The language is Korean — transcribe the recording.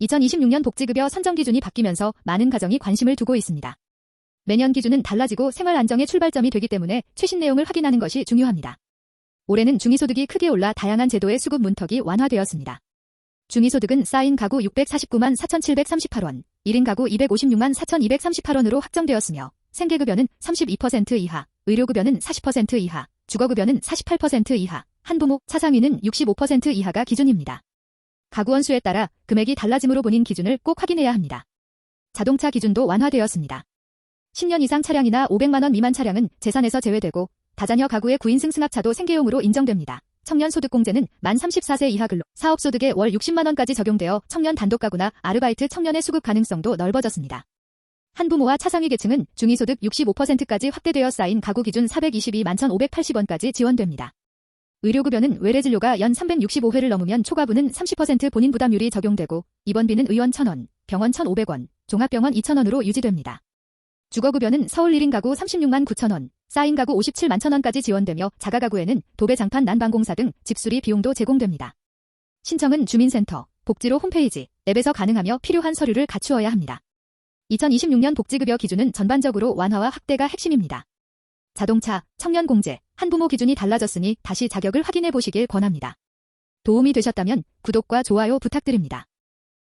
2026년 복지급여 선정 기준이 바뀌면서 많은 가정이 관심을 두고 있습니다. 매년 기준은 달라지고 생활 안정의 출발점이 되기 때문에 최신 내용을 확인하는 것이 중요합니다. 올해는 중위소득이 크게 올라 다양한 제도의 수급 문턱이 완화되었습니다. 중위소득은 쌓인 가구 649만 4,738원, 1인 가구 256만 4,238원으로 확정되었으며 생계급여는 32% 이하, 의료급여는 40% 이하, 주거급여는 48% 이하, 한부모, 차상위는 65% 이하가 기준입니다. 가구원 수에 따라 금액이 달라짐으로 본인 기준을 꼭 확인해야 합니다. 자동차 기준도 완화되었습니다. 10년 이상 차량이나 500만원 미만 차량은 재산에서 제외되고 다자녀 가구의 9인승 승합차도 생계용으로 인정됩니다. 청년 소득공제는 만 34세 이하 근로, 사업소득에 월 60만원까지 적용되어 청년 단독가구나 아르바이트 청년의 수급 가능성도 넓어졌습니다. 한부모와 차상위 계층은 중위소득 65%까지 확대되어 쌓인 가구 기준 422만 1,580원까지 지원됩니다. 의료급여는 외래진료가 연 365회를 넘으면 초과분은 30% 본인 부담률이 적용되고 입원비는 의원 1,000원, 병원 1,500원, 종합병원 2,000원으로 유지됩니다. 주거급여는 서울 1인 가구 36만 9천원, 쌓인 가구 57만 천원까지 지원되며 자가가구에는 도배 장판 난방공사 등 집수리 비용도 제공됩니다. 신청은 주민센터, 복지로 홈페이지, 앱에서 가능하며 필요한 서류를 갖추어야 합니다. 2026년 복지급여 기준은 전반적으로 완화와 확대가 핵심입니다. 자동차, 청년공제, 한부모 기준이 달라졌으니 다시 자격을 확인해 보시길 권합니다. 도움이 되셨다면 구독과 좋아요 부탁드립니다.